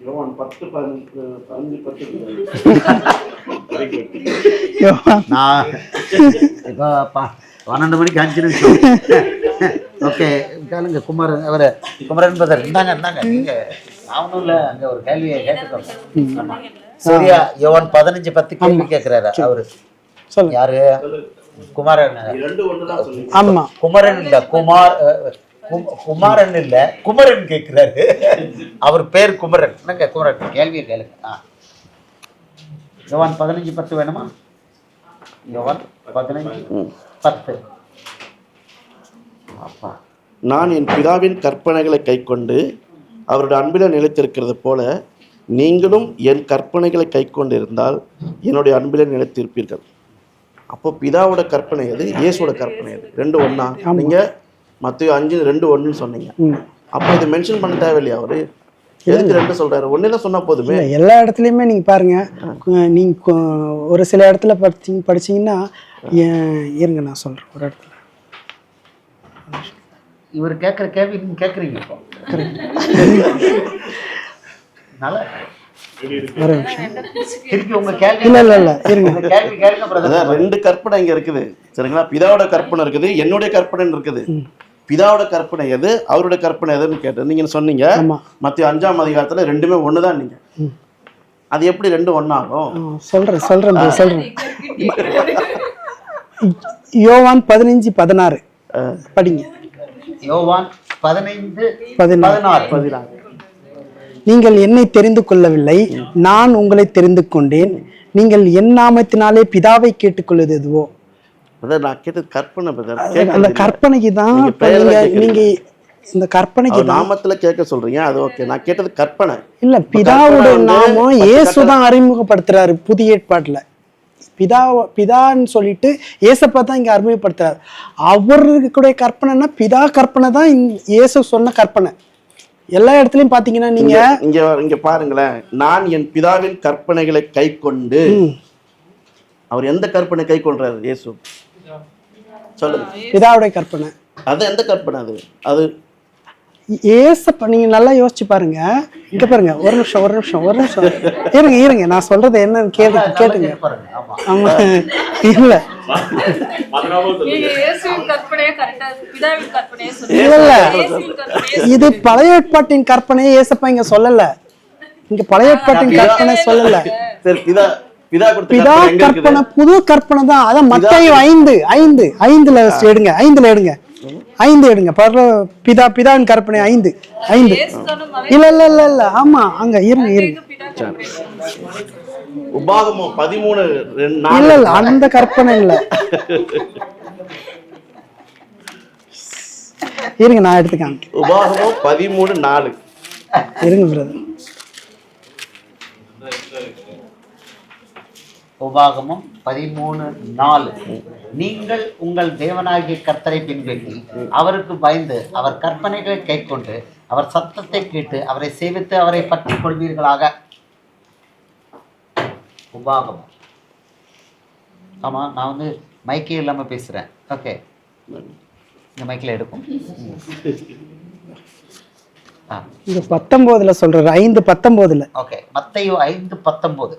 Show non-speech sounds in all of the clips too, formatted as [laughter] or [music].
யோவான் பத்து பதினஞ்சு பதினஞ்சு பத்து யோவான். நான் இப்போ ப- பன்னெண்டு மணிக்கு அஞ்சு நிமிஷம். ஓகே கேளுங்க குமரன் அவர் குமரன் பதர் இந்தாங்க இந்தாங்க நீங்க அவனும் இல்லை அங்கே ஒரு கேள்வியை கேட்டுக்கோங்க. சரியா? யோவான் பதினஞ்சு பத்து கேள்வி கேட்குறாரு அவரு. யாரு? குமாரன். ஆமா. குமரன் இல்ல குமார் குமாரன் இல்ல குமரன் கேட்கிறாரு அவர் பேர் குமரன். என்னங்க குமரன்? கேள்வியை கேளுங்க. ஆ. யோவான் பதினஞ்சு பத்து வேணுமா? யோவான் பதினஞ்சு பத்து. அப்பா. நான் என் பிதாவின் கற்பனைகளை கைக்கொண்டு அவருடைய அன்பில் நிலைத்திருக்கிறது போல நீங்களும் என் கற்பனைகளை கைக்கொண்டு இருந்தால் என்னுடைய அன்பில் நிலைத்திருப்பீர்கள். அப்போ பிதாவோட கற்பனை எது? இயேசுவோட கற்பனை எது? ரெண்டு ஒண்ணா? நீங்க மத்திய அஞ்சு ரெண்டு ஒண்ணுன்னு சொன்னீங்க. ம். அப்போ இதை மென்ஷன் பண்ண தேவையில்லையா அவரு? எதுக்கு ரெண்டு சொல்றாரு? ஒன்னே தான் சொன்னா போதுமே. எல்லா இடத்துலையுமே நீங்க பாருங்க. நீங்க ஒரு சில இடத்துல படிச்சீங்க படிச்சீங்கன்னா இருங்க நான் சொல்றேன் ஒரு இடத்துல. இவர் கேட்குற கேள்வி நீங்க கேட்குறீங்க இப்போ. ரெண்டு கற்பனை இங்க இருக்குது. சரிங்களா? பிதாவோட கற்பனை இருக்குது என்னுடைய கற்பனை இருக்குது. பிதாவோட கற்பனை எது? அவருடைய கற்பனை எதுன்னு கேட்டது நீங்க சொன்னீங்க? மத்திய அஞ்சாம் அதிகாரத்துல ரெண்டுமே ஒண்ணுதான் நீங்க. அது எப்படி ரெண்டு ஒண்ணாகும்? ஆ, சொல்றேன் சொல்றேன் சொல்றேன். யோவான் பதினஞ்சு பதினாறு. படிங்க. யோவான் பதினைந்து பதினாறு. பதினாறு. பதினாறு. நீங்கள் என்னை தெரிந்து கொள்ளவில்லை நான் உங்களை தெரிந்து கொண்டேன். நீங்கள் என் நாமத்தினாலே பிதாவை கேட்டுக்கொள்வது எதுவோ? அதான் நான் கேட்டது கற்பனை அந்த கற்பனைக்கு தான் நீங்க இந்த கற்பனைக்கு நாமத்துல கேட்க சொல்றீங்க. அது ஓகே. நான் கேட்டது கற்பனை. இல்ல பிதாவோட வந்து நாமம் இயேசு தான் அறிமுகப்படுத்துறாரு புதிய ஏற்பாட்டுல. பிதா பிதான்னு சொல்லிட்டு ஏசப்பா தான் இங்க அறிமுகப்படுத்துறாரு. அவருக்குடைய கற்பனைனா பிதா கற்பனை தான் இயேசு சொன்ன கற்பனை. எல்லா இடத்துலயும் பாத்தீங்கன்னா நீங்க இங்க இங்க பாருங்களேன். நான் என் பிதாவின் கற்பனைகளை கை கொண்டு அவர் எந்த கற்பனை கை கொள்றாரு இயேசு. சொல்லுங்க. பிதாவுடைய கற்பனை. அது எந்த கற்பனை அது? அது ஏசப்பா நீங்க நல்லா யோசிச்சு பாருங்க. இங்க பாருங்க ஒரு நிமிஷம் ஒரு நிமிஷம் ஒரு நிமிஷம். இருங்க இருங்க நான் சொல்றது என்னன்னு கேட்டு கேட்டுங்க பாருங்க ஆமா. இல்ல. இல்ல, இது பழைய ஏற்பாட்டின் கற்பனையை ஏசப்பா இங்க சொல்லல. இங்க பழைய ஏற்பாட்டின் கற்பனை சொல்லல. சரி பிதா கற்பனை புது கற்பனை தான். அதான் மத்தேயு ஐந்து ஐந்து ஐந்துல எடுங்க ஐந்துல எடுங்க. ஐந்து எடுங்க. பரவ பிதா பிதாவின் கற்பனை ஐந்து ஐந்து. இல்ல இல்ல இல்ல இல்ல. ஆமா அங்க இருங்க இருங்க. உபாகமம் பதிமூணு இல்ல இல்ல அந்த கற்பனை இல்ல. இருங்க நான் எடுத்து காமிக்கிறேன். உபாகமம் பதிமூணு நாலு. இருங்க பிரதர் உபாகமம் பதிமூணு நாலு. நீங்கள் உங்கள் தேவனாகிய கர்த்தரை பின்பற்றி அவருக்கு பயந்து அவர் கற்பனைகளை கைக்கொண்டு அவர் சத்தத்தை கேட்டு அவரை சேவித்து அவரை பற்றி கொள்வீர்களாக. உபாகமம் ஆமா நான் வந்து மைக்கே இல்லாம பேசுறேன். ஓகே இந்த மைக்கில் எடுக்கும் இந்த பத்தொன்பதுல சொல்றாரு ஐந்து பத்தொன்பதுல ஓகே மத்தையு ஐந்து பத்தொம்போது.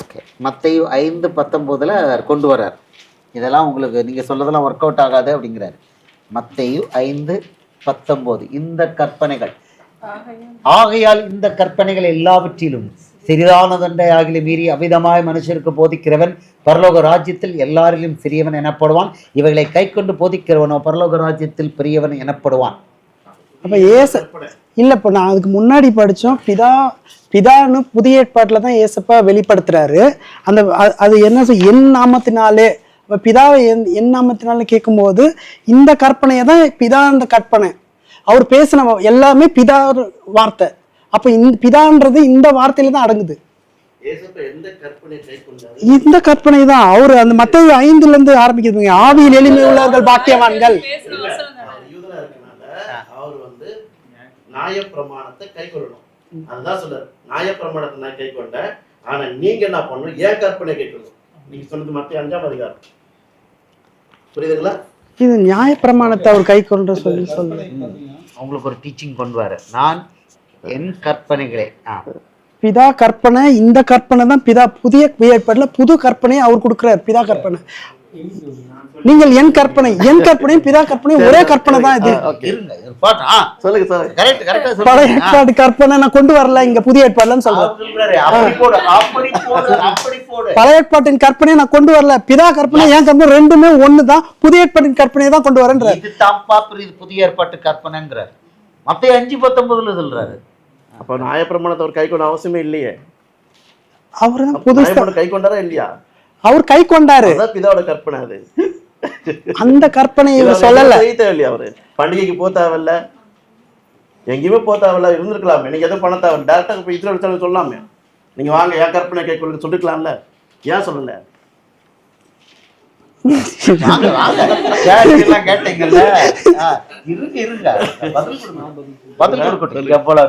ஓகே மத்தையு ஐந்து பத்தொம்போதில் கொண்டு வர்றார். இதெல்லாம் உங்களுக்கு நீங்கள் சொல்லதெல்லாம் ஒர்க் அவுட் ஆகாது அப்படிங்கிறாரு. மத்தையு ஐந்து பத்தொம்போது இந்த கற்பனைகள். ஆகையால் இந்த கற்பனைகள் எல்லாவற்றிலும் சிறிதானதண்டை ஆகில மீறி அவிதமாய் மனுஷருக்கு போதிக்கிறவன் பரலோக ராஜ்யத்தில் எல்லாரிலும் சிறியவன் எனப்படுவான். இவைகளை கை கொண்டு போதிக்கிறவனோ பரலோக ராஜ்யத்தில் பெரியவன் எனப்படுவான். அப்ப ஏச இல்ல இப்ப நான் அதுக்கு முன்னாடி படிச்சோம். பிதா பிதான்னு புதிய ஏற்பாட்டுல தான் ஏசப்பா வெளிப்படுத்துறாரு. அந்த அது என்ன சொல் என் நாமத்தினாலே அப்ப பிதாவை என் என் நாமத்தினாலே கேட்கும்போது இந்த கற்பனையை தான் பிதா அந்த கற்பனை. அவர் பேசின எல்லாமே பிதா வார்த்தை. அப்ப இந்த பிதான்றது இந்த வார்த்தையில தான் அடங்குது. ஏசப்ப எந்த கற்பனை கை கொண்டாரு இந்த கற்பனை தான். அவர் அந்த மத்த ஐந்துல இருந்து ஆரம்பிக்குதுங்க ஆவியில் எளிமை உள்ளவர்கள் பாக்கியவான்கள் பேசுன வசனம் தானே. அவர் யூதரா இருக்கனால அவர் வந்து நியாயப்பிரமாணத்தை கை கொள்ளணும். அதுதான் சொல்றாரு. நியாயப்பிரமாணத்தை நான் கை கொண்டேன். ஆனா நீங்க என்ன பண்ணணும்? ஏன் கற்பனை கை கொள்ளணும் நீங்க சொன்னது மத்திய அஞ்சாம் அதிகாரம். புரியுதுங்களா? இது நியாயப்பிரமாணத்தை அவர் கை கொண்டு சொல்லி சொல்லு. அவங்களுக்கு ஒரு டீச்சிங் கொண்டு வர நான் என் கற்பனைகளே பிதா கற்பனை இந்த கற்பனை தான் பிதா புதிய ஏற்பாடுல புது கற்பனையை அவர் கொடுக்கிறார். பிதா கற்பனை. நீங்கள் என் கற்பனை என் கற்பனையும் பிதா கற்பனையும் ஒரே கற்பனை தான் இது. பழைய சொல்லுங்க. ஏற்பாடு கற்பனை நான் கொண்டு வரல இங்க புதிய ஏற்பாடுலன்னு சொல்றேன். பழைய ஏற்பாட்டின் கற்பனையை நான் கொண்டு வரல பிதா கற்பனை என் கற்பனை ரெண்டுமே ஒண்ணுதான் புதிய ஏற்பாட்டின் கற்பனையை தான் கொண்டு வரேன்ற இது தான்ப்பா புரியுது புதிய ஏற்பாட்டு கற்பனைங்கிறார். மத்த அஞ்சு பத்தொன்பதுல சொல்றாரு. அப்ப நியாயப்பிரமாணத்தை அவர் கை கொண்ட அவசியமே இல்லையே. அவர் தான் புதுசா கை கொண்டாரா இல்லையா? அவர் கை கொண்டாரு. பிதாவோட கற்பனை அது. அந்த கற்பனை இவர் சொல்லல. அவரு. பண்டிகைக்கு போக தேவையில்ல. எங்கேயுமே போக தேவையில்ல. இருந்திருக்கலாமே. நீங்க எதுவும் பண்ண தேவை டேரக்டா போய் இஸ்ரேல் சொல்லலாமே நீங்க வாங்க என் கற்பனை கை கொண்டு சொல்லிருக்கலாம்ல. ஏன் சொல்லல?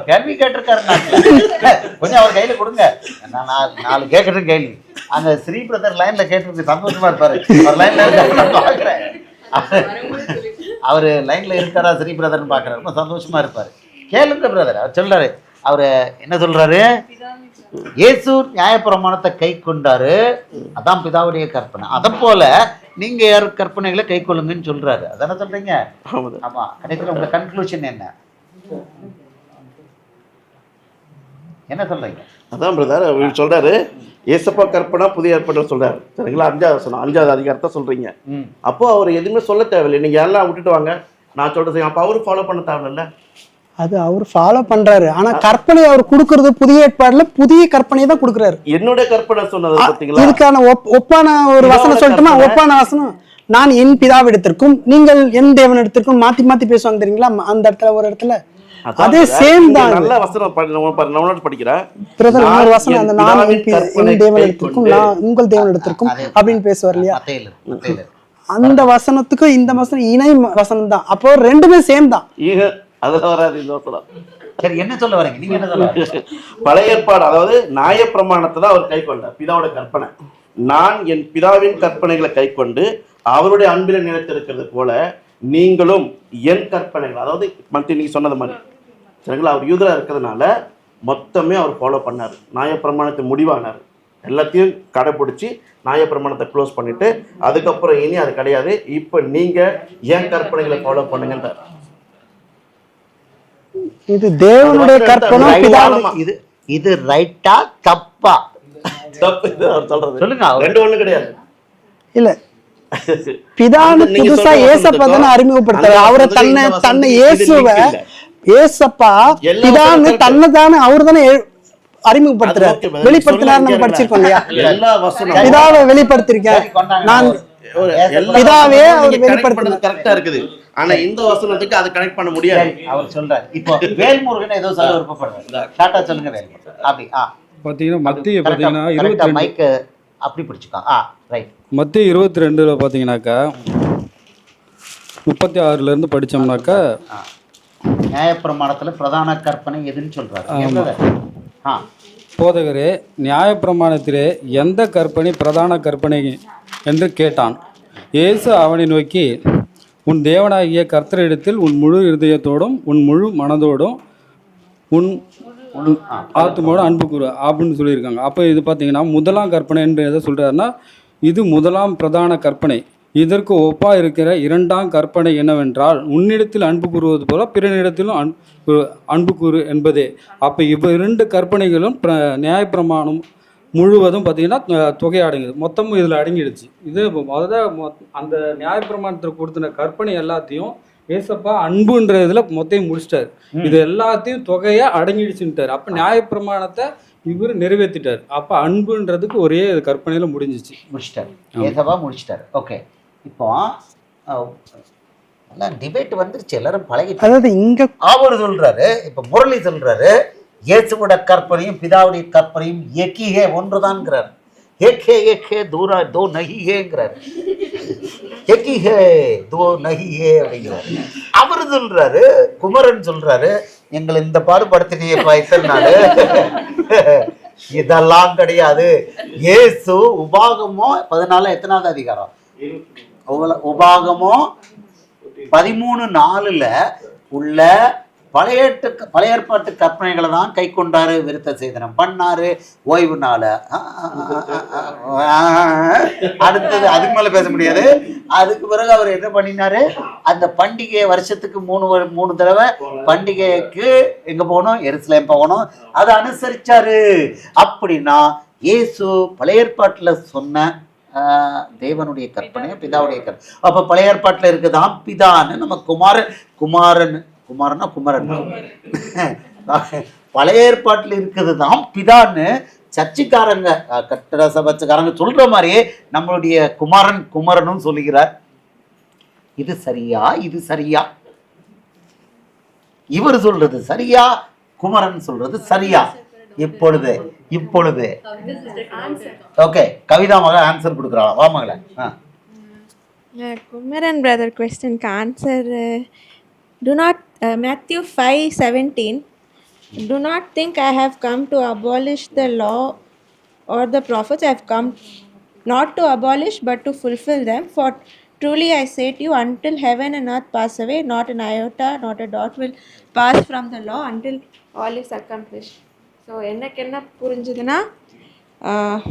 கேள்வி கேட்டிருக்காரு. கொஞ்சம் அவர் கையில கொடுங்க. நான் நாலு நாலு கேட்கட்டும் கேள்வி. அங்க ஸ்ரீ பிரதர் லைன்ல கேட்டிருக்கு சந்தோஷமா இருப்பாரு. அவர் லைன்ல இருக்க பாக்குறேன். அவரு- லைன்ல இருக்காரா ஸ்ரீ பிரதர்னு பாக்குறாரு. ரொம்ப சந்தோஷமா இருப்பாரு. கேளுங்க பிரதர் அவர் சொல்றாரு. அவரு என்ன சொல்றாரு? இயேசு நியாயப்பிரமாணத்தை கை கொண்டாரு. அதான் பிதாவுடைய கற்பனை. அதை போல நீங்க யார் கற்பனைகளை கை கொள்ளுங்கன்னு சொல்றாரு. அதானே சொல்றீங்க? ஆமாம். ஆமா. கடைசியில் உங்க கன்க்ளூஷன் என்ன? என்ன சொல்றீங்க? அதான் பிரதர் அவர் சொல்றாரு ஏசப்பா கற்பனை புதிய ஏற்பாடு சொல்றாரு. சரிங்களா? அஞ்சாவது சொன்ன அஞ்சாவது அதிகாரத்தை சொல்றீங்க. அப்போ அவர் எதுவுமே சொல்ல தேவையில்லை. நீங்க எல்லாம் விட்டுட்டு வாங்க? நான் சொல்றது செய்யுங்க. அப்ப அவரு ஃபாலோ பண்ண தேவையில்ல அது அவர் ஃபாலோ பண்றாரு. ஆனா கற்பனை அவர் கொடுக்கறது புதிய ஏற்பாடுல புதிய கற்பனையை தான் கொடுக்கறாரு. என்னுடைய கற்பனை சொன்னது பார்த்தீங்களா? இதுக்கான ஒப்- ஒப்பான ஒரு வசனம் சொல்லட்டுமா? கற்பனை. ஒப்பான வசனம். நான் என் பிதாவிடத்திற்கும் நீங்கள் என் தேவனிடத்திற்கும் மாத்தி மாத்தி பேசுவாங்க தெரியுங்களா? அந்த இடத்துல ஒரு இடத்துல. அதே சேம் தான். நல்ல வசனம் நான் படிக்கிறேன். பிரதர் இன்னொரு வசனம் அந்த நான் என் தேவனிடத்திற்கும் கைக்கொண்டு நான் உங்கள் தேவனிடத்திற்கும் அதே- அப்படின்னு பேசுவார் இல்லையா. அந்த வசனத்துக்கும் இந்த வசனம் இணை வசனம் தான். அப்போ ரெண்டுமே சேம் தான். அதுல வராது இந்த வசனம். சரி என்ன சொல்ல வரீங்க? நீங்க என்ன சொல்ல பழைய ஏற்பாடு அதாவது நியாயப்பிரமாணத்தை தான் அவர் கை கொண்டார் பிதாவோட கற்பனை. நான் என் பிதாவின் கற்பனைகளை கை கொண்டு அவருடைய அன்பில் நிலைத்திருக்கிறது போல நீங்களும் என் கற்பனைகள் அதாவது மத்தி நீங்க சொன்னது மாதிரி. சரிங்களா? அவர் யூதரா இருக்கிறதுனால மொத்தமே அவர் ஃபாலோ பண்ணார். நியாயப்பிரமாணத்தை முடிவானார். எல்லாத்தையும் கடைப்பிடிச்சி நியாயப்பிரமாணத்தை க்ளோஸ் பண்ணிட்டு அதுக்கப்புறம் இனி அது கிடையாது. இப்போ நீங்க என் கற்பனைகளை ஃபாலோ பண்ணுங்கன்றார். இது தேவனுடைய கற்பனை. இது இது ரைட்டா தப்பா? தப்பு சொல்லுங்க ரெண்டு ஒண்ணு கிடையாது. இல்ல பிதான்னு புதுசா ஏசப்பா தானே அறிமுகப்படுத்துறாரு. அவரை தன்னை தன்னை இயேசுவ. ஏசப்பா பிதான்னு தன்னை தானே அவர் தானே அறிமுகப்படுத்துறாரு. வெளிப்படுத்தினார் நம்ம படிச்சிருக்கோம் இல்லையா பிதாவை வெளிப்படுத்திருக்கேன். நான் பிதாவே அவர். பண்ணது கரெக்டா இருக்குது. ஆனா இந்த வசனத்துக்கு அதை கனெக்ட் பண்ண முடியாது. அவர் சொல்றாரு. இப்போ வேல்முருகன் ஏதோ சொல்ல விருப்பப்படுறாரு. ஷார்ட்டா சொல்லுங்க வேல்முருகன். அப்படி ஆ. பார்த்தீங்கன்னா மத்திய பார்த்தீங்கன்னா இருபத்தி மைக்க அப்படி பிடிச்சுக்கோ. ஆ ரைட் மத்திய இருபத்தி ரெண்டில் பார்த்தீங்கன்னாக்கா முப்பத்தி ஆறுலேருந்து படித்தோம்னாக்கா நியாயப்பிரமாணத்துல பிரதான கற்பனை எதுன்னு சொல்றாரு. என்னது? ஆ. போதகரே நியாயப்பிரமாணத்திலே எந்த கற்பனை பிரதான கற்பனை என்று கேட்டான்? இயேசு அவனை நோக்கி உன் தேவனாகிய கர்த்தரிடத்தில் உன் முழு இருதயத்தோடும் உன் முழு மனதோடும் உன் உன் ஆத்துமோட அன்பு கூறு அப்படின்னு சொல்லியிருக்காங்க. அப்போ இது பார்த்தீங்கன்னா முதலாம் கற்பனை என்று எதை சொல்கிறாருன்னா இது முதலாம் பிரதான கற்பனை. இதற்கு ஒப்பா இருக்கிற இரண்டாம் கற்பனை என்னவென்றால் உன்னிடத்தில் அன்பு கூறுவது போல பிறனிடத்திலும் அன்பு அன்பு கூறு என்பதே. அப்போ இவ் இரண்டு கற்பனைகளும் பிர நியாயப்பிரமாணம் முழுவதும் பார்த்தீங்கன்னா தொகை அடங்குது மொத்தமும் இதில் அடங்கிடுச்சு. இது முதல்ல அந்த நியாயப்பிரமாணத்தில் கொடுத்தின கற்பனை எல்லாத்தையும் ஏசப்பா அன்புன்ற இதில் மொத்தையும் முடிச்சிட்டாரு. இது எல்லாத்தையும் தொகையா அடங்கிடுச்சுட்டாரு அப்போ நியாயப்பிரமாணத்தை இவர் நிறைவேற்றிட்டார் அப்போ அன்புன்றதுக்கு ஒரே கற்பனையில முடிஞ்சிச்சு. முடிச்சிட்டாரு. ஏசவா முடிச்சிட்டாரு. ஓகே இப்போ டிபேட் வந்துருச்சு. எல்லாரும் பழகிட்டு அதாவது இங்க அவர் சொல்றாரு இப்ப முரளி சொல்றாரு இயேசுவோட கற்பனையும் பிதாவுடைய கற்பனையும் எக்கிஹே ஒன்றுதான்ங்கிறார். ஏகே ஏகே தூரா தோ நகிஹேங்கிறார் எக்கிஹே தோ நகிஹே அப்படிங்கிறார். அவர் சொல்றாரு குமரன் சொல்றாரு எங்களை இந்த பாடுபடுத்தினியப்பா இத்தனை நாள். [laughs] இதெல்லாம் கிடையாது. இயேசு உபாகமோ பதினாலு எத்தனாவது அதிகாரம்? உபாகமோ பதிமூணு நாலுல உள்ள பழைய பழைய ஏற்பாட்டு கற்பனைகளை தான் கை கொண்டாரு விருத்த சேதனம் பண்ணாரு ஓய்வு நாள அடுத்தது அதுக்கு மேல பேச முடியாது. அதுக்கு பிறகு அவர் என்ன பண்ணினாரு? அந்த பண்டிகை வருஷத்துக்கு மூணு மூணு தடவை பண்டிகைக்கு எங்க போகணும்? எருசலேம் போகணும். அதை அனுசரிச்சாரு. அப்படின்னா இயேசு பழைய ஏற்பாட்டுல சொன்ன தேவனுடைய கற்பனை பிதாவுடைய கற்பனை அப்ப பழைய ஏற்பாட்டுல இருக்குதான் பிதான்னு நம்ம குமாரன் குமாரன் குமாரனா குமரன். பழைய ஏற்பாட்டுல இருக்குது தான் பிதான்னு சர்ச்சைக்காரங்க கட்டட சபைக்காரங்க சொல்ற மாதிரியே நம்மளுடைய குமாரன் குமரனும் சொல்லுகிறார். இது சரியா? இது சரியா? இவர் சொல்றது சரியா? குமரன் சொல்றது சரியா? இப்பொழுது இப்பொழுது. ஓகே கவிதா மகள் ஆன்சர் கொடுக்குறாளா? வா மகளே. ஆ. Uh, Kumaran brother question ka answer uh, do not uh, Matthew 5:17 do not think I have come to abolish the law or the prophets I have come not to abolish but to fulfill them for truly I say to you until heaven and earth pass away not an iota not a dot will pass from the law until all is accomplished so எனக்கு என்ன புரிஞ்சுதுன்னா ஆஹ்,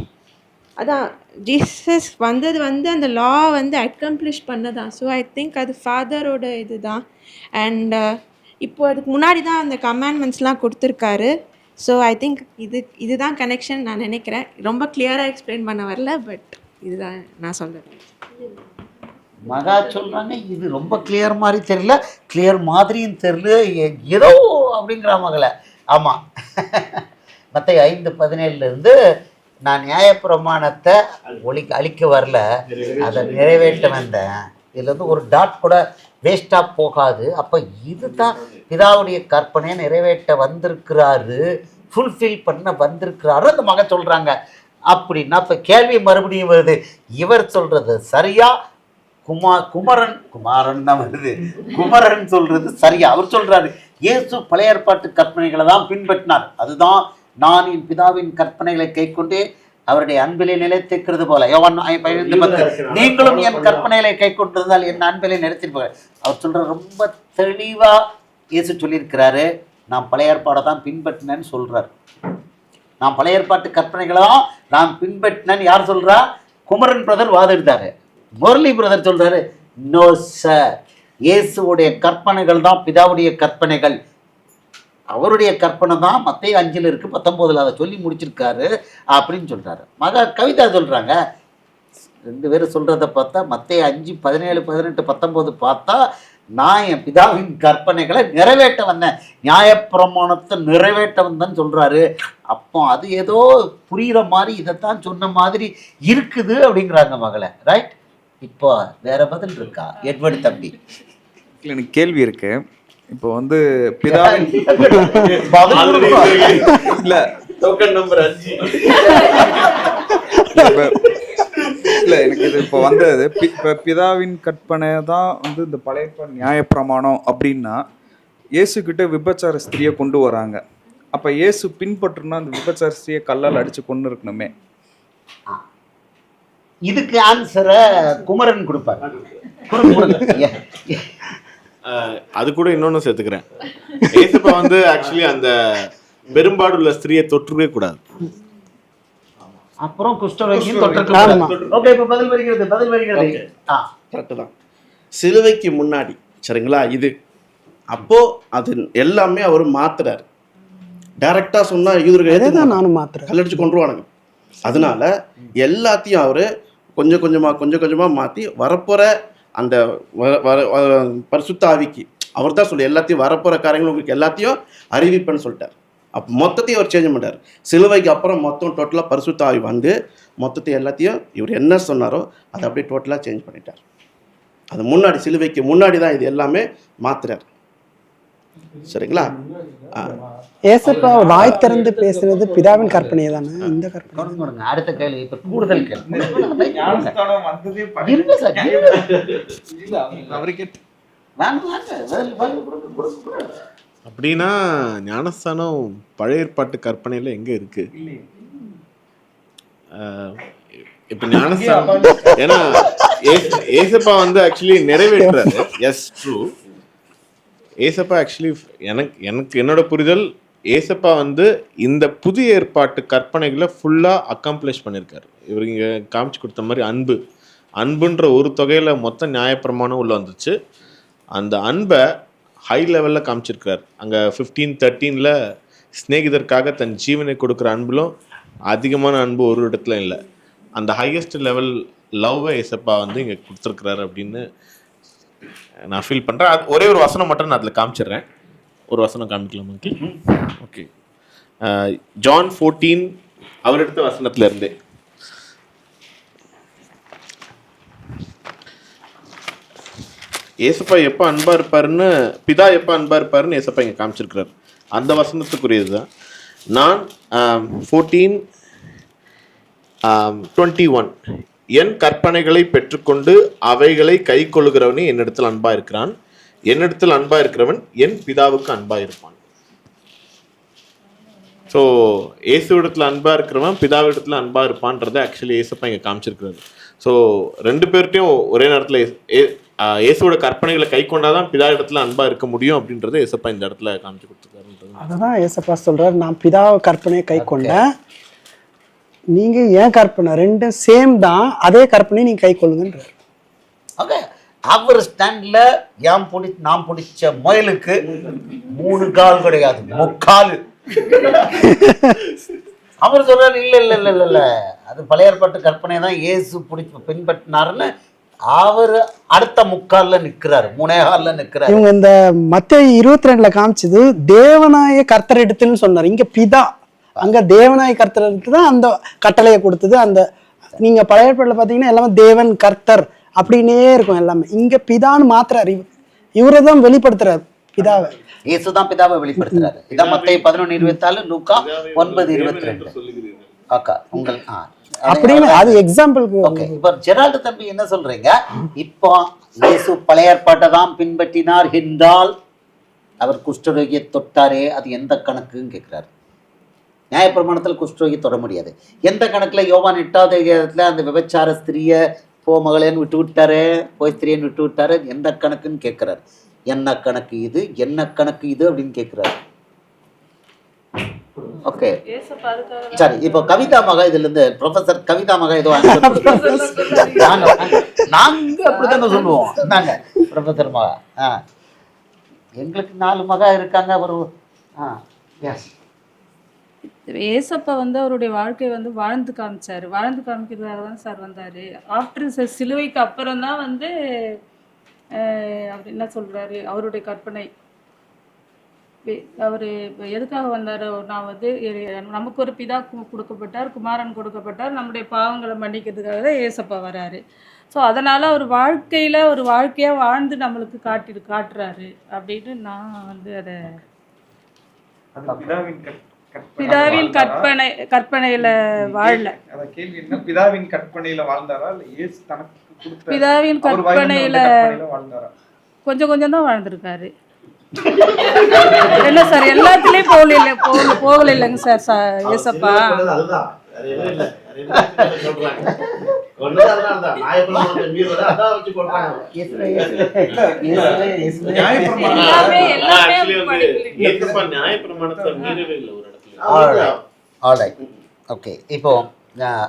அதான் Jesus வந்தது வந்து அந்த லா வந்து accomplish பண்ணதான் so I think அது ஃபாதரோட இது தான் அண்ட் இப்போ அதுக்கு முன்னாடி தான் அந்த கமாண்ட்மெண்ட்ஸ்லாம் கொடுத்துருக்காரு. ஸோ ஐ திங்க் இது இதுதான் கனெக்ஷன் நான் நினைக்கிறேன். ரொம்ப கிளியராக எக்ஸ்பிளைன் பண்ண வரல பட் இதுதான் நான் சொல்கிறேன் மகா சொல்றாங்க இது ரொம்ப கிளியர் மாதிரி தெரியல. கிளியர் மாதிரியும் தெரியல. ஏதோ அப்படிங்கிற மகள. ஆமா. மற்ற ஐந்து பதினேழுல இருந்து நான் நியாயப்பிரமாணத்தை ஒழிக்க அழிக்க வரல. அதை நிறைவேற்ற வந்தேன். இதில் வந்து ஒரு டாட் கூட வேஸ்ட்டாக போகாது. அப்போ இதுதான் பிதாவுடைய கற்பனையை நிறைவேற்ற வந்திருக்கிறாரு ஃபுல்ஃபில் பண்ண வந்திருக்கிறாரு அந்த மகன் சொல்றாங்க. அப்படின்னா இப்போ கேள்வி மறுபடியும் வருது. இவர் சொல்றது சரியா? குமா குமரன் குமாரன் தான் வருது. குமரன் சொல்றது சரியா? அவர் சொல்றாரு இயேசு பழைய ஏற்பாட்டு கற்பனைகளை தான் பின்பற்றினார். அதுதான் நான் என் பிதாவின் கற்பனைகளை கைக்கொண்டு அவருடைய அன்பிலே நிலைத்திருக்கிறது போல. யோவான் பதினைந்து பத்து. நீங்களும் என் கற்பனைகளை கை கொண்டிருந்தால் என் அன்பிலே நிலைத்திருப்பார் அவர் சொல்ற ரொம்ப தெளிவா இயேசு சொல்லியிருக்கிறாரு. நான் பழைய ஏற்பாடை தான் பின்பற்றினேன்னு சொல்றாரு. நான் பழைய ஏற்பாட்டு கற்பனைகளை தான் நான் பின்பற்றினேன்னு யார் சொல்றா? குமரன் பிரதர் வாதிடுறாரு முரளி பிரதர் சொல்றாரு நோ சார் இயேசுவுடைய கற்பனைகள் தான் பிதாவுடைய கற்பனைகள். அவருடைய கற்பனை தான் மத்திய அஞ்சில் இருக்கு பத்தொன்பதுல அதை சொல்லி முடிச்சிருக்காரு அப்படின்னு சொல்றாரு. மக கவிதா சொல்றாங்க. ரெண்டு பேரும் சொல்றத பார்த்தா மத்திய அஞ்சு பதினேழு பதினெட்டு பத்தொம்போது பார்த்தா நான் என் பிதாவின் கற்பனைகளை நிறைவேற்ற வந்தேன். நியாயப்பிரமாணத்தை நிறைவேற்ற வந்தேன்னு சொல்றாரு. அப்போ அது ஏதோ புரிகிற மாதிரி இதைத்தான் சொன்ன மாதிரி இருக்குது அப்படிங்கிறாங்க மகளை. ரைட் இப்போ வேற பதில் இருக்கா? எட்வர்டு தம்பி. எனக்கு கேள்வி இருக்கு. இப்போ வந்து பிதாவின். இல்ல. டோக்கன் நம்பர் அஞ்சு. இப்ப- இல்ல எனக்கு இது இப்போ வந்தது. இப்ப பிதாவின் கற்பனை தான் வந்து இந்த பழைய நியாயப்பிரமாணம் அப்படின்னா இயேசு கிட்ட விபச்சார ஸ்திரியை கொண்டு வராங்க. அப்ப இயேசு பின்பற்றுனா அந்த விபச்சார ஸ்திரியை கல்லால் அடிச்சு கொண்டு இருக்கணுமே. இதுக்கு ஆன்சரை குமரன் கொடுப்பார். அது கூட இன்னொன்னு சேர்த்துக்கிறேன். ஏசப்பா வந்து ஆக்சுவலி அந்த பெரும்பாடுள்ள ஸ்திரியை தொற்றுவே கூடாது. அப்புறம் குஷ்டரோகியும். தொட்டிருக்க ஓகே இப்ப பதில் வருகிறது பதில் வருகிறது. ஆ கரெக்டு தான். சிலுவைக்கு முன்னாடி சரிங்களா இது. அப்போ அது எல்லாமே அவர் மாத்துறாரு. டைரக்டா சொன்னா யூதர்கள் தான். நானும் மாத்துறேன். கல்லடிச்சு கொண்டுருவானுங்க அதனால எல்லாத்தையும் அவர் கொஞ்சம் கொஞ்சமாக கொஞ்சம் கொஞ்சமாக மாற்றி வரப்போகிற அந்த வ- வ- பரிசுத்த ஆவிக்கு. அவர் தான் சொல்லி எல்லாத்தையும் வரப்போகிற காரியங்கள் உங்களுக்கு எல்லாத்தையும் அறிவிப்பேன்னு சொல்லிட்டார். அப்போ மொத்தத்தையும் அவர் சேஞ்ச் பண்ணார் சிலுவைக்கு அப்புறம் மொத்தம் டோட்டலாக பரிசுத்த ஆவி வந்து மொத்தத்தை எல்லாத்தையும் இவர் என்ன சொன்னாரோ அதை அப்படியே டோட்டலாக சேஞ்ச் பண்ணிட்டார். அது முன்னாடி சிலுவைக்கு முன்னாடி தான் இது எல்லாமே மாத்துறார். சரிங்களா? ஏசப்பா வாய் திறந்து பேசுறது பிதாவின் கற்பனை தானே? இந்த கற்பனை. அடுத்த கேள்வி இப்ப கூடுதல். அப்படின்னா ஞானஸ்தானம் பழைய ஏற்பாட்டு கற்பனையில எங்க இருக்கு? இப்ப ஞானஸ்தானம் ஏன்னா ஏச- ஏசப்பா வந்து ஆக்சுவலி நிறைவேற்றுறாரு. எஸ் ட்ரூ ஏசப்பா ஆக்சுவலி எனக்கு எனக்கு என்னோட புரிதல் ஏசப்பா வந்து இந்த புதிய ஏற்பாட்டு கற்பனைகளை ஃபுல்லாக அக்காம்ப்ளிஷ் பண்ணியிருக்காரு. இவர் இங்கே காமிச்சு கொடுத்த மாதிரி அன்பு. அன்புன்ற ஒரு தொகையில் மொத்த நியாயப்பிரமாணம் உள்ளே வந்துச்சு. அந்த அன்பை ஹை லெவலில் காமிச்சிருக்கிறார். அங்கே ஃபிஃப்டீன் தேர்ட்டீனில் ஸ்நேகிதற்காக தன் ஜீவனை கொடுக்குற அன்பிலும் அதிகமான அன்பு ஒரு இடத்துல இல்லை. அந்த ஹையஸ்ட் லெவல் லவ்வை ஏசப்பா வந்து இங்கே கொடுத்துருக்குறாரு அப்படின்னு நான் ஃபீல் பண்ணுறேன் ஒரே ஒரு வசனம் மட்டும் நான் அதில் காமிச்சிடுறேன். ஒரு வசனம் காமிக்கலாமா ஓகே ஓகே ஜான் ஃபோர்டீன் அவர் எடுத்த வசனத்துல இருந்து. ஏசப்பா எப்போ அன்பா இருப்பாருன்னு பிதா எப்போ அன்பா இருப்பாருன்னு ஏசப்பா இங்கே காமிச்சிருக்கிறார். அந்த வசனத்துக்குரியது தான் நான் ஃபோர்டீன் டுவெண்ட்டி ஒன் என் கற்பனைகளை பெற்றுக்கொண்டு அவைகளை கை கொள்கிறவனே என்னிடத்தில் அன்பா இருக்கிறான். என்னிடத்தில் அன்பா இருக்கிறவன் என் பிதாவுக்கு அன்பா இருப்பான். ஸோ இயேசுவிடத்தில் அன்பா இருக்கிறவன் பிதாவிடத்தில் அன்பா இருப்பான்றதை ஆக்சுவலி ஏசப்பா இங்கே காமிச்சிருக்கிறாரு. ஸோ ரெண்டு பேர்ட்டையும் ஒரே நேரத்தில் இயேசுவோட கற்பனைகளை கை கொண்டாதான் பிதா இடத்துல அன்பா இருக்க முடியும் அப்படின்றத இயேசப்பா இந்த இடத்துல காமிச்சு கொடுத்துருக்காரு அதுதான் ஏசப்பா சொல்றாரு. நான் பிதாவை கற்பனையை கை கொண்டேன். நீங்க ஏன் கற்பனை? ரெண்டும் சேம் தான். அதே கற்பனையை நீங்க கை கொள்ளுங்கன்றாரு. ஓகே. அவர் ஸ்டாண்ட்ல ஏன் பிடி நான் பிடிச்ச முயலுக்கு மூணு கால் கிடையாது. முக்கால். அவர் சொல்றாரு இல்ல இல்ல இல்ல இல்ல இல்ல. அது பழைய ஏற்பாட்டு கற்பனை தான் இயேசு பிடிச்சி பின்பற்றினாருன்னு அவர் அடுத்த முக்கால்ல நிக்கிறாரு. மூணே கால்ல நிக்கிறாரு. இவங்க இந்த மத்திய இருபத்தி ரெண்டுல காமிச்சது தேவனாய கர்த்தர் எடுத்துன்னு சொன்னார். இங்க பிதா. அங்க தேவனாய கர்த்தர் எடுத்து தான் அந்த கட்டளையை கொடுத்தது. அந்த நீங்க பழைய ஏற்பாடுல பாத்தீங்கன்னா எல்லாமே தேவன் கர்த்தர் அப்படின்னே இருக்கும் எல்லாமே. இங்க பிதான்னு மாத்துறாரு. இவர் இவரை தான் வெளிப்படுத்துறாரு பிதாவை. இயேசு தான் பிதாவை வெளிப்படுத்துறாரு. இதான் மத்திய பதினொன்று இருபத்தி நாலு லூக்கா ஒன்பது இருபத்தி ரெண்டு அக்கா உங்கள் ஆ. அப்படின்னு அது எக்ஸாம்பிளுக்கு ஓகே இப்போ ஜெரால்டு தம்பி என்ன சொல்றீங்க? இப்போ இயேசு பழைய ஏற்பாட்டை தான் பின்பற்றினார் என்றால் அவர் குஷ்டரோகியை தொட்டாரே அது எந்த கணக்குன்னு கேட்குறாரு நியாயப்பிரமாணத்தில் குஷ்டரோகி தொட முடியாது. எந்த கணக்கில் யோவான் எட்டாவது அதிகாரத்தில் அந்த விபச்சார ஸ்திரியை போ மகளேன்னு விட்டு விட்டாரு போய் ஸ்திரியன்னு விட்டு விட்டாரு எந்த கணக்குன்னு கேட்குறாரு. என்ன கணக்கு இது? என்ன கணக்கு இது அப்படின்னு கேட்குறாரு. ஓகே. சரி இப்போ கவிதா மகா இதுல இருந்து ப்ரொஃபசர் கவிதா மகா ஏதோ நாங்க நாங்க சொல்லுவோம். நாங்க ப்ரொஃபசர் மகா. எங்களுக்கு நாலு மகா இருக்காங்க ஒரு ஆ எஸ் ஏசப்பா வந்து அவருடைய வாழ்க்கையை வந்து வாழ்ந்து காமிச்சாரு. வாழ்ந்து காமிக்கிறதாக தான் சார் வந்தார். ஆஃப்டர் சிலுவைக்கு அப்புறம் தான் வந்து அவர் என்ன சொல்றாரு? அவருடைய கற்பனை. அவர் எதுக்காக வந்தார்? நான் வந்து நமக்கு ஒரு பிதா கு- கொடுக்கப்பட்டார் குமாரன் கொடுக்கப்பட்டார். நம்முடைய பாவங்களை மன்னிக்கிறதுக்காக தான் ஏசப்பா வராரு. ஸோ அதனால் அவர் வாழ்க்கையில் ஒரு வாழ்க்கையாக வாழ்ந்து நம்மளுக்கு காட்டி காட்டுறாரு. அப்படின்னு நான் வந்து அதை பிதாவின் கற்- கற்பனை கற்பனையில வாழல. அத கேள்வி என்ன? பிதாவின் கற்பனையில வாழ்ந்தாரா? இல்ல இயேசு தனக்கு கொடுத்த பிதாவின் கற்பனையில கொஞ்சம் கொஞ்சம் தான் வாழ்ந்திருக்காரு. என்ன சார் எல்லாத்துலயும் போகல இல்லை. போகல போகல இல்லைங்க சார் சா ஏசப்பா இல்ல. நியாயப்பிரமாணத்தை மீறவே இல்லை ஒரு இடத்துல. ஆல்ரைட் ஓகே இப்போ நான்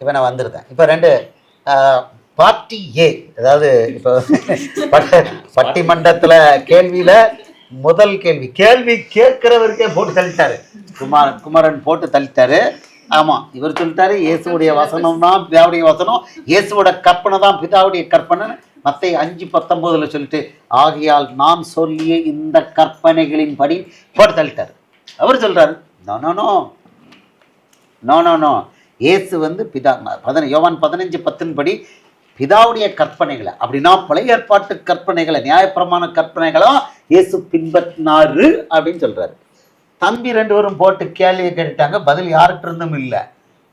இப்போ நான் வந்திருக்கேன். இப்போ ரெண்டு பார்ட்டி ஏ அதாவது இப்போ பட்ட- பட்டிமன்றத்தில் கேள்வியில் முதல் கேள்வி கேள்வி கேட்கிறவருக்கே போட்டு தள்ளிட்டாரு. குமார் குமரன் போட்டு தள்ளிட்டாரு. ஆமாம் இவர் சொல்லிட்டாரு இயேசுவுடைய வசனம் தான் பிதாவுடைய வசனம். இயேசுவோட கற்பனை தான் பிதாவுடைய கற்பனை மத்தை அஞ்சு பத்தொம்போதுல சொல்லிட்டு ஆகையால் நான் சொல்லிய இந்த கற்பனைகளின்படி போட்டு தள்ளிட்டாரு. அவர் சொல்றாரு நோ நோ நோ இயேசு வந்து பிதா பதின யோவான் பதினஞ்சு பத்தின் படி பிதாவுடைய கற்பனைகளை அப்படின்னா பழைய ஏற்பாட்டு கற்பனைகளை நியாயப்பிரமான கற்பனைகளும் இயேசு பின்பற்றினாரு அப்படின்னு சொல்றாரு. தம்பி ரெண்டு பேரும் போட்டு கேள்வியை கேட்டுட்டாங்க பதில் யார்கிட்ட இருந்தும் இல்லை.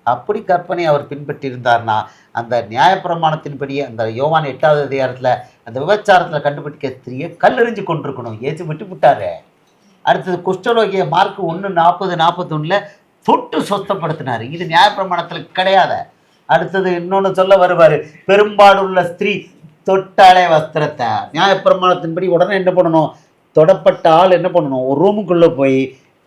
அப்படி கற்பனை அவர் பின்பற்றியிருந்தார்னா அந்த நியாயப்பிரமாணத்தின்படி அந்த யோவான் எட்டாவது அதிகாரத்தில் அந்த விபச்சாரத்தில் கண்டுபிடிக்க ஸ்திரியை கல்லெறிஞ்சு கொண்டிருக்கணும். ஏசு விட்டு விட்டாரு அடுத்தது குஷ்டரோகிய மார்க் ஒன்று நாற்பது நாற்பத்தொன்னில் தொட்டு சொஸ்தப்படுத்தினார் இது நியாயப்பிரமாணத்தில் கிடையாது. அடுத்தது இன்னொன்று சொல்ல வருவார் பெரும்பாடுள்ள ஸ்திரீ தொட்டாலே வஸ்திரத்தை. நியாயப்பிரமாணத்தின்படி உடனே என்ன பண்ணணும்? தொடப்பட்ட ஆள் என்ன பண்ணணும்? ஒரு ரூமுக்குள்ளே போய்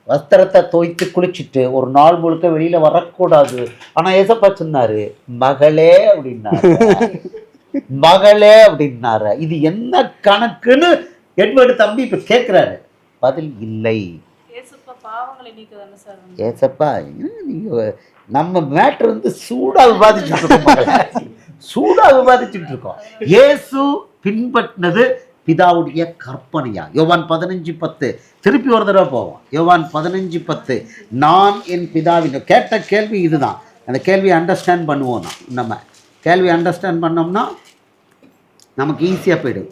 வஸ்திரத்தை தோய்த்து குளிச்சுட்டு ஒரு நாள் முழுக்க வெளியில் வரக்கூடாது. ஆனால் ஏசப்பா சொன்னாரு மகளே அப்படின்னாரு. [laughs] மகளே அப்படின்னாரு. இது என்ன கணக்குன்னு எட்வர்டு தம்பி இப்போ கேட்குறாரு பதில் இல்லை. ஏசப்பா பாவங்களை நீக்க தானே சார் வந்தாரு. ஏசப்பா என்ன நீங்க நம்ம மேட்ரு வந்து சூடா விவாதிச்சுட்டு இருக்கோம் மகளே. சூடா விவாதிச்சுட்டு இருக்கோம். இயேசு பின்பற்றினது பிதாவுடைய கற்பனையா? யோவான் பதினஞ்சு பத்து. திருப்பி ஒரு தடவை போவோம். யோவான் பதினஞ்சு பத்து. நான் என் பிதாவின் கேட்ட கேள்வி இதுதான். அந்த கேள்வியை அண்டர்ஸ்டாண்ட் பண்ணுவோம் நம்ம. கேள்வி அண்டர்ஸ்டாண்ட் பண்ணோம்னா நமக்கு ஈஸியாக போயிடும்.